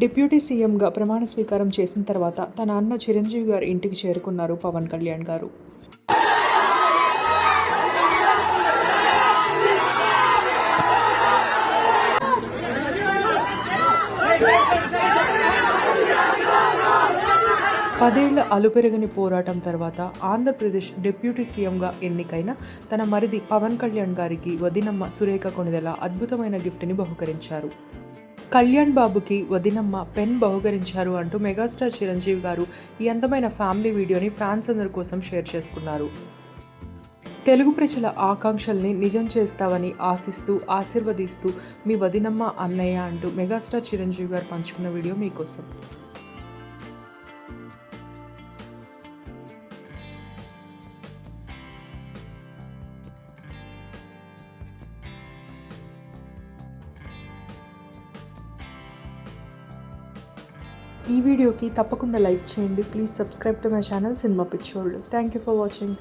Deputy సీఎంగా ప్రమాణ స్వీకారం చేసిన తర్వాత తన అన్న చిరంజీవి గారి ఇంటికి చేరుకున్నారు పవన్ కళ్యాణ్ గారు. పదేళ్ళ అలుపెరగని పోరాటం తర్వాత ఆంధ్రప్రదేశ్ డిప్యూటీ సీఎంగా ఎన్నికైన తన మరిది పవన్ కళ్యాణ్ గారికి వదినమ్మ సురేఖ కొణిదెల అద్భుతమైన గిఫ్ట్ని బహుకరించారు. కళ్యాణ్ బాబుకి వదినమ్మ పెన్ బహుకరించారు అంటూ మెగాస్టార్ చిరంజీవి గారు ఈ అందమైన ఫ్యామిలీ వీడియోని ఫ్యాన్స్ అందరి కోసం షేర్ చేసుకున్నారు. తెలుగు ప్రజల ఆకాంక్షల్ని నిజం చేస్తావని ఆశిస్తూ ఆశీర్వదిస్తూ మీ వదినమ్మ అన్నయ్య అంటూ మెగాస్టార్ చిరంజీవి గారు పంచుకున్న వీడియో మీకోసం. ఈ వీడియోకి తప్పకుండా లైక్ చేయండి. Please subscribe to my channel cinema పిచ్చోళ్ళు థ్యాంక్ యూ ఫర్ వాచింగ్